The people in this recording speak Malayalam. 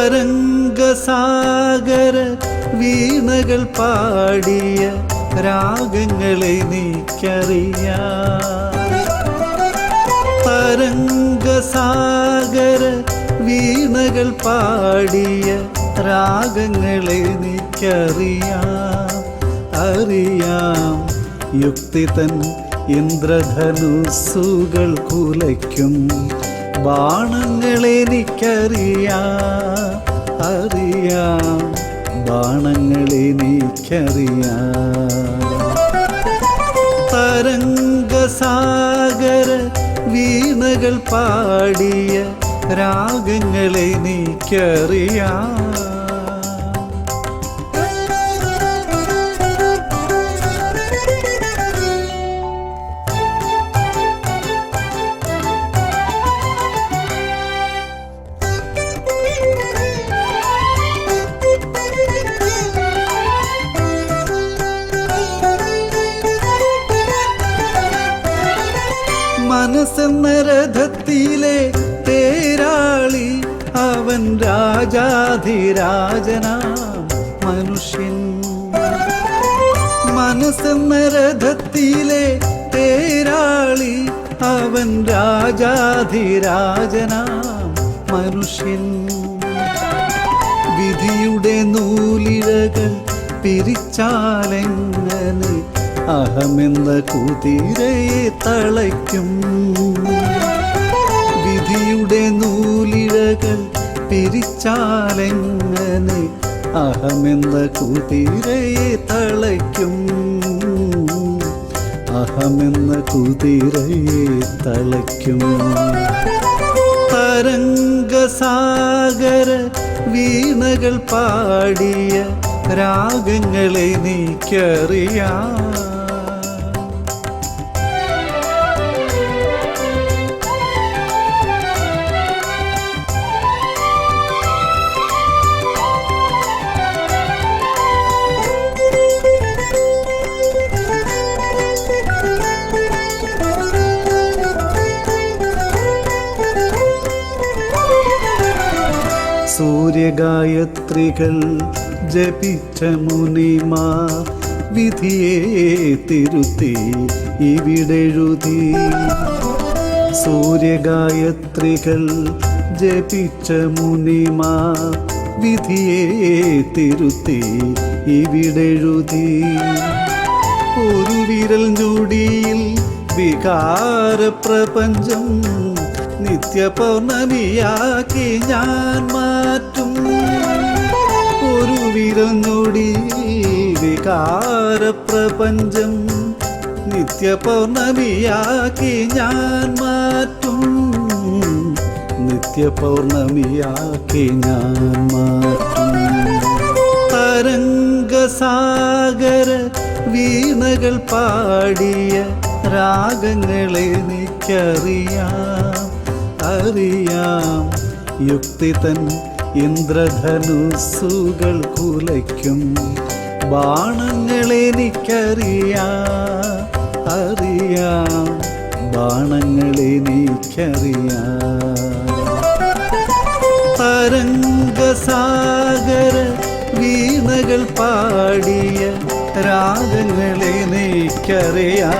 തരംഗസാഗര വീണകൾ പാടിയ രാഗങ്ങളെ നീക്കറിയാം. തരംഗസാഗര വീണകൾ പാടിയ രാഗങ്ങളെ നീക്കറിയാം. അറിയാം യുക്തി തൻ ഇന്ദ്രധനുസുകൾ കുലയ്ക്കും ബാണങ്ങളെനിക്കറിയാം അറിയാം. ബാണങ്ങളെനിക്കറിയാം തരംഗസാഗര വീണകൾ പാടിയ രാഗങ്ങളെ രഥത്തിലെ തേരാളി അവൻ രാജാധിരാജനാം മനുഷ്യൻ. മനസ്സെന്ന തേരാളി അവൻ രാജാധിരാജനാം മനുഷ്യൻ. വിധിയുടെ നൂലിഴകൾ പിരിച്ചാലെങ്ങനെ അഹമെന്ന കുതിരയെ തളയ്ക്കും. വിധിയുടെ നൂലിഴകൾ പിരിച്ചാലെങ്ങനെ അഹമെന്ന കുതിരയെ തളയ്ക്കും. അഹമെന്ന കുതിരയെ തളയ്ക്കും. തരംഗസാഗര വീണകൾ പാടിയ രാഗങ്ങളെ നീക്കറിയാം. സൂര്യഗായത്രികൾ ജപിച്ച മുനിമാർ വിധിയെ തിരുത്തി ഇവിടെഴുതി. സൂര്യഗായത്രികൾ ജപിച്ച മുനിമാർ വിധിയെ തിരുത്തി ഇവിടെഴുതി. ഒരു വിരൽ ഞൊടിയിൽ വികാര പ്രപഞ്ചം നിത്യ പൗർണമിയാക്കി ഞാൻ മാറ്റും. ഒരു വിരൽ വികാരപ്രപഞ്ചം നിത്യപൗർണമിയാക്കി ഞാൻ മാറ്റും. നിത്യപൗർണമിയാക്കി ഞാൻ മാറ്റും. തരംഗസാഗര വീണകൾ പാടിയ രാഗങ്ങളെ എനിക്കറിയാം. അറിയാം. യുക്തി തൻ ഇന്ദ്രധനുസുകൾ കുലയ്ക്കും ബാണങ്ങളെനിക്കറിയാം അറിയാം. ബാണങ്ങളെനിക്കറിയാം തരംഗസാഗര വീണകൾ പാടിയ രാഗങ്ങളെ നീക്കറിയാം